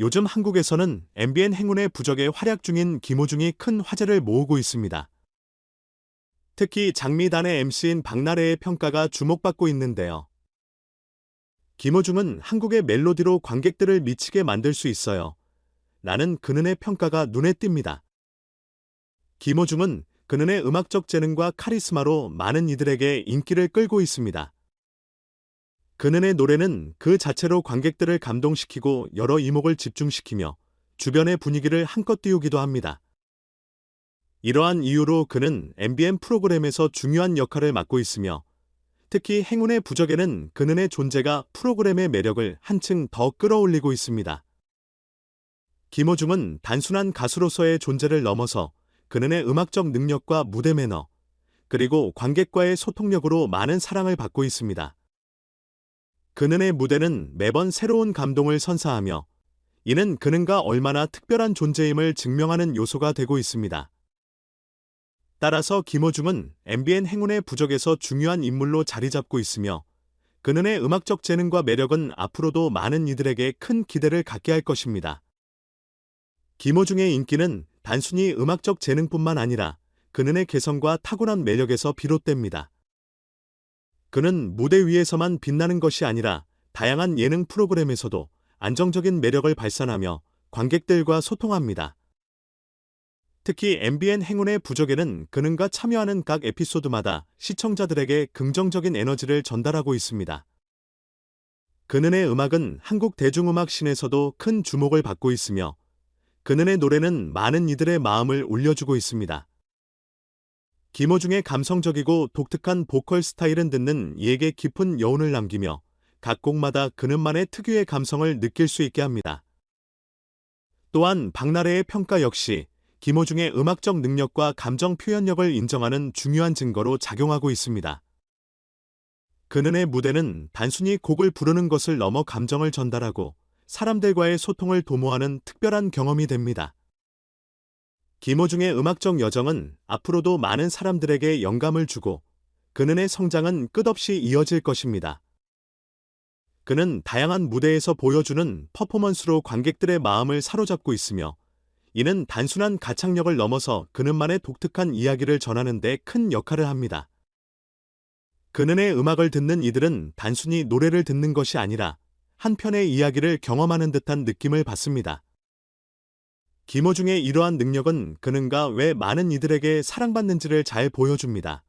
요즘 한국에서는 MBN 행운의 부적에 활약 중인 김호중이 큰 화제를 모으고 있습니다. 특히 장미단의 MC인 박나래의 평가가 주목받고 있는데요. 김호중은 한국의 멜로디로 관객들을 미치게 만들 수 있어요. 라는 그는의 평가가 눈에 띕니다. 김호중은 그는의 음악적 재능과 카리스마로 많은 이들에게 인기를 끌고 있습니다. 그는의 노래는 그 자체로 관객들을 감동시키고 여러 이목을 집중시키며 주변의 분위기를 한껏 띄우기도 합니다. 이러한 이유로 그는 MBN 프로그램에서 중요한 역할을 맡고 있으며 특히 행운의 부적에는 그는의 존재가 프로그램의 매력을 한층 더 끌어올리고 있습니다. 김호중은 단순한 가수로서의 존재를 넘어서 그는의 음악적 능력과 무대 매너, 그리고 관객과의 소통력으로 많은 사랑을 받고 있습니다. 그는의 무대는 매번 새로운 감동을 선사하며 이는 그는가 얼마나 특별한 존재임을 증명하는 요소가 되고 있습니다. 따라서 김호중은 MBN 행운의 부적에서 중요한 인물로 자리 잡고 있으며 그는의 음악적 재능과 매력은 앞으로도 많은 이들에게 큰 기대를 갖게 할 것입니다. 김호중의 인기는 단순히 음악적 재능뿐만 아니라 그는의 개성과 타고난 매력에서 비롯됩니다. 그는 무대 위에서만 빛나는 것이 아니라 다양한 예능 프로그램에서도 안정적인 매력을 발산하며 관객들과 소통합니다. 특히 MBN 행운의 부족에는 그는가 참여하는 각 에피소드마다 시청자들에게 긍정적인 에너지를 전달하고 있습니다. 그는의 음악은 한국 대중음악 씬에서도 큰 주목을 받고 있으며 그는의 노래는 많은 이들의 마음을 울려주고 있습니다. 김호중의 감성적이고 독특한 보컬 스타일은 듣는 이에게 깊은 여운을 남기며 각 곡마다 그는만의 특유의 감성을 느낄 수 있게 합니다. 또한 박나래의 평가 역시 김호중의 음악적 능력과 감정 표현력을 인정하는 중요한 증거로 작용하고 있습니다. 그는의 무대는 단순히 곡을 부르는 것을 넘어 감정을 전달하고 사람들과의 소통을 도모하는 특별한 경험이 됩니다. 김호중의 음악적 여정은 앞으로도 많은 사람들에게 영감을 주고 그는의 성장은 끝없이 이어질 것입니다. 그는 다양한 무대에서 보여주는 퍼포먼스로 관객들의 마음을 사로잡고 있으며 이는 단순한 가창력을 넘어서 그는만의 독특한 이야기를 전하는 데 큰 역할을 합니다. 그는의 음악을 듣는 이들은 단순히 노래를 듣는 것이 아니라 한 편의 이야기를 경험하는 듯한 느낌을 받습니다. 김호중의 이러한 능력은 그는가 왜 많은 이들에게 사랑받는지를 잘 보여줍니다.